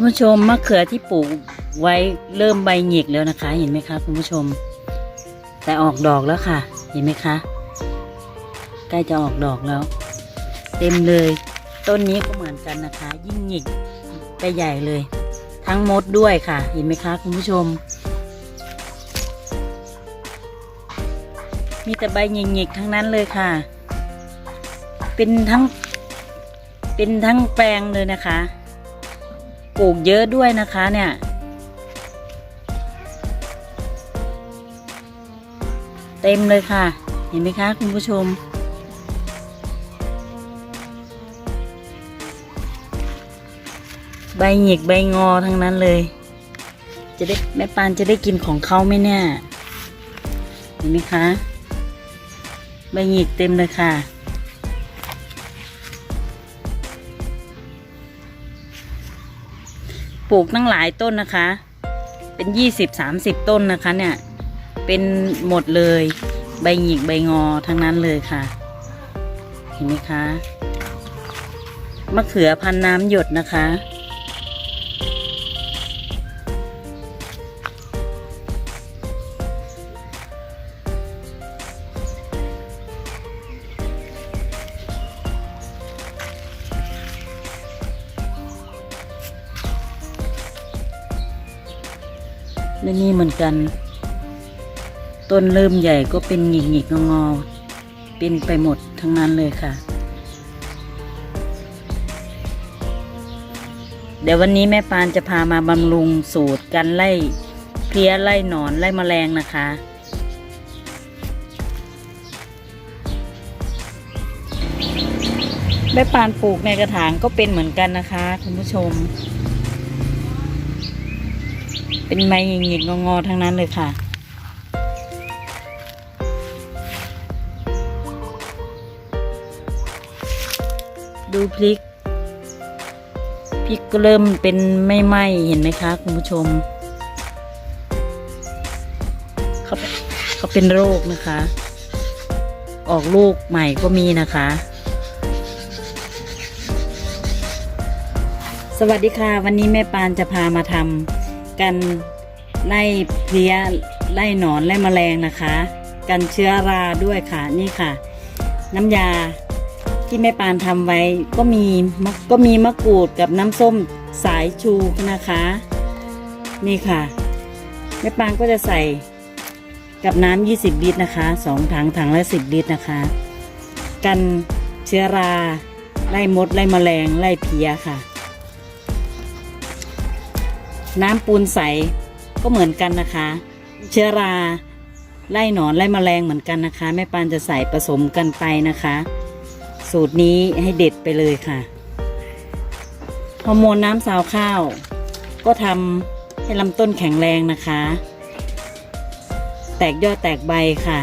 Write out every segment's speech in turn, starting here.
คุณผู้ชมมะเขือที่ปลูกไว้เริ่มใบหงิกแล้วนะคะ เห็นไหมคะคุณผู้ชม แต่ออกดอกแล้วค่ะ เห็นไหมคะ ใกล้จะออกดอกแล้ว เต็มเลย ต้นนี้ก็เหมือนกันนะคะ ยิ่งหงิกไปใหญ่เลย ทั้งมดด้วยค่ะ เห็นไหมคะ คุณผู้ชม มีแต่ใบหงิกๆทั้งนั้นเลยค่ะ เป็นทั้ง เป็นทั้งแปลงเลยนะคะ ปลูกเยอะด้วยนะคะเนี่ยเต็มเลยค่ะ เห็นไหมคะคุณผู้ชม ใบหยิกใบงอทั้งนั้นเลย จะได้แม่ปานจะได้กินของเขาไหมเนี่ย เห็นไหมคะ ใบหยิกเต็มเลยค่ะ ปลูกตั้งหลายต้นนะคะ เป็นยี่สิบสามสิบต้นนะคะเนี่ย เป็นหมดเลย ใบหยิกใบงอทั้งนั้นเลยค่ะ เห็นไหมคะ มะเขือพันน้ำหยดนะคะ และนี่เหมือนกัน ต้นเริ่มใหญ่ก็เป็นหงิกหงิกงองอเป็นไปหมดทั้งนั้นเลยค่ะ เดี๋ยววันนี้แม่ปานจะพามาบำรุงสูตรกันไล่เพลี้ยไล่หนอนไล่แมลงนะคะแม่ปานปลูกในกระถางก็เป็นเหมือนกันนะคะ คุณผู้ชม เป็นไม้หงิกๆงอทั้งนั้นเลยค่ะดูพริก พริกก็เริ่มเป็นไม่ไหมเห็นไหมคะ คุณผู้ชม เขาเขาเป็นโรคนะคะ ออกลูกใหม่ก็มีนะคะ สวัสดีค่ะ วันนี้แม่ปานจะพามาทำ กันไล่เพลี้ยไล่หนอนไล่แมลงนะคะ กันเชื้อราด้วยค่ะนี่ค่ะ น้ำยาที่แม่ปานทำไว้ก็มีก็มีมะกรูดกับน้ำส้มสายชูนะคะ นี่ค่ะแม่ปานก็จะใส่กับน้ำ20 ลิตรนะคะสองถังถังละ10 ลิตรนะคะ กันเชื้อราไล่มดไล่แมลงไล่เพลี้ยค่ะ น้ำปูนใสก็เหมือนกันนะคะ เชื้อราไล่หนอนไล่แมลงเหมือนกันนะคะ แม่ปานจะใส่ผสมกันไปนะคะ สูตรนี้ให้เด็ดไปเลยค่ะฮอร์โมนน้ำสาวข้าว ก็ทำให้ลำต้นแข็งแรงนะคะ แตกยอดแตกใบค่ะ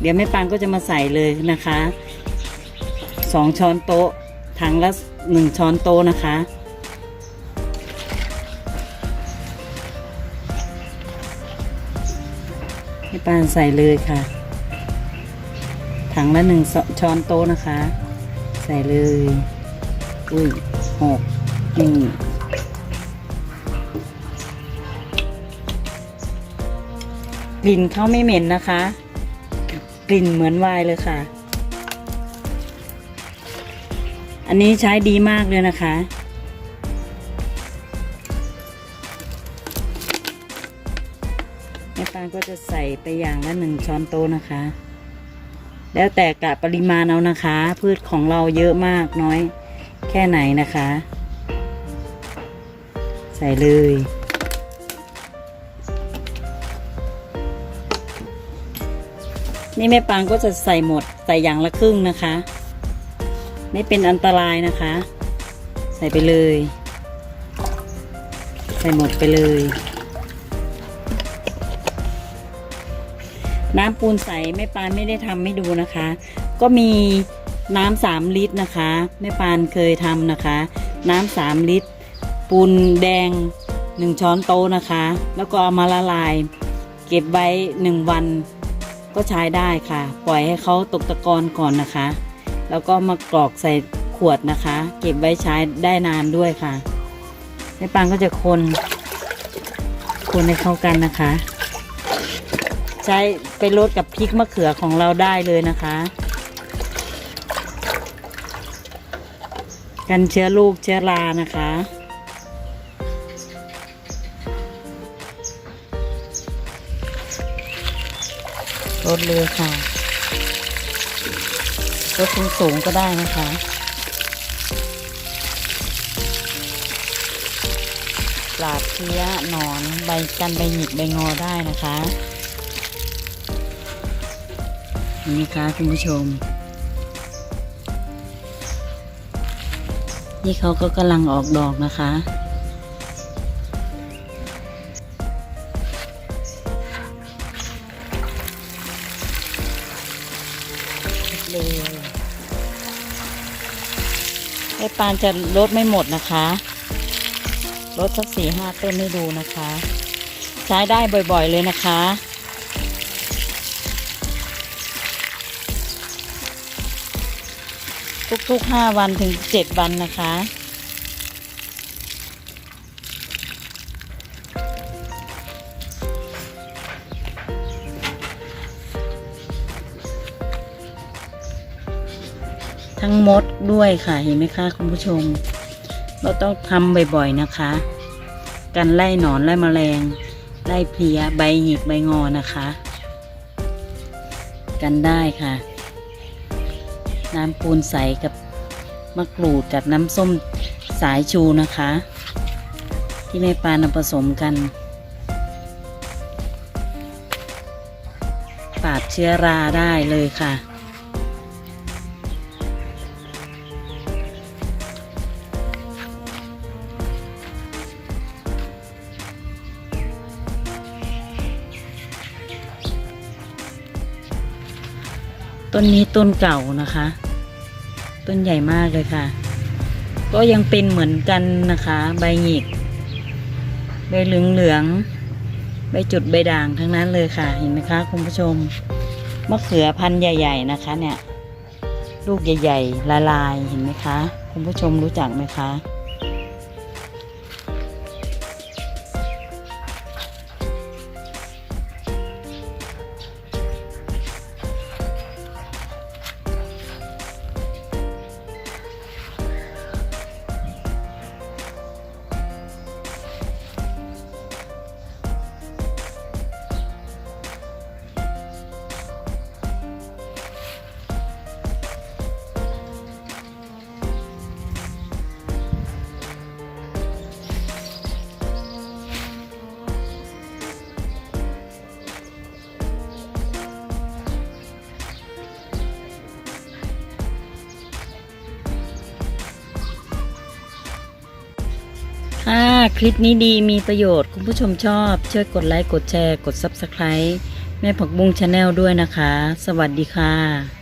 เดี๋ยวแม่ปานก็จะมาใส่เลยนะคะสองช้อนโต๊ะถังละหนึ่งช้อนโต๊ะนะคะ ให้ปานใส่เลยค่ะ ถังละหนึ่งช้อนโต๊ะนะคะ ใส่เลย อุ้ยหกนี่กลิ่นเขาไม่เหม็นนะคะ กลิ่นเหมือนวน์เลยค่ะ อันนี้ใช้ดีมากเลยนะคะานก็จะใส่ไปอย่างละหนึ่งช้อนโต๊ะนะคะ แล้วแต่กะปริมาณเอานะคะ พืชของเราเยอะมากน้อย แค่ไหนนะคะ ใส่เลยนี่แม่ปางก็จะใส่หมดใส่อย่างละครึ่งนะคะ ไม่เป็นอันตรายนะคะ ใส่ไปเลย ใส่หมดไปเลย น้ำปูนใสแม่ปานไม่ได้ทำให้ดูนะคะ ก็มีน้ำสามลิตรนะคะแม่ปานเคยทำนะคะ น้ำสามลิตร ปูนแดงหนึ่งช้อนโต๊ะนะคะ แล้วก็เอามาละลาย เก็บไว้หนึ่งวันก็ใช้ได้ค่ะ ปล่อยให้เขาตกตะกอนก่อนนะคะ แล้วก็มากรอกใส่ขวดนะคะ เก็บไว้ใช้ได้นานด้วยค่ะแม่ปานก็จะคนคนให้เข้ากันนะคะ ใช้ไปรดกับพริกมะเขือของเราได้เลยนะคะ กันเชื้อลูกเชื้อรานะคะรดเลยค่ะรดสูงๆก็ได้นะคะปราบเชื้อหนอน ใบกันใบหงิกใบงอได้นะคะ ห็นไหมคะคุณผู้ชม นี่เขาก็กำลังออกดอกนะคะ เลยไอ้ปานจะลดไม่หมดนะคะลดสักสี่ห้าต้นให้ดูนะคะ ใช้ได้บ่อยๆเลยนะคะ ทุกๆห้าวันถึงเจ็ดวันนะคะ ทั้งมดด้วยค่ะเห็นไหมคะคุณผู้ชม เราต้องทำบ่อยๆนะคะ กันไล่หนอนไล่แมลง ไล่เพลียใบหยิกใบงอนะคะ กันได้ค่ะ น้ำปูนใสกับมะกรูดกับน้ำส้มสายชูนะคะ ที่แม่ปานำผสมกัน ปราบเชื้อราได้เลยค่ะ ต้นนี้ต้นเก่านะคะ ต้นใหญ่มากเลยค่ะ ก็ยังเป็นเหมือนกันนะคะ ใบหงิก ใบเหลืองเหลืองใบจุดใบด่างทั้งนั้นเลยค่ะ เห็นไหมคะคุณผู้ชมมะเขือพันธุ์ใหญ่ ๆนะคะ เนี่ย ลูกใหญ่ ๆ ละลายเห็นไหมคะ คุณผู้ชมรู้จักไหมคะ ถ้าคลิปนี้ดีมีประโยชน์คุณผู้ชมชอบ ช่วยกดไลค์ กดแชร์ กด Subscribe แม่ผักบุ้งชาแนลด้วยนะคะ สวัสดีค่ะ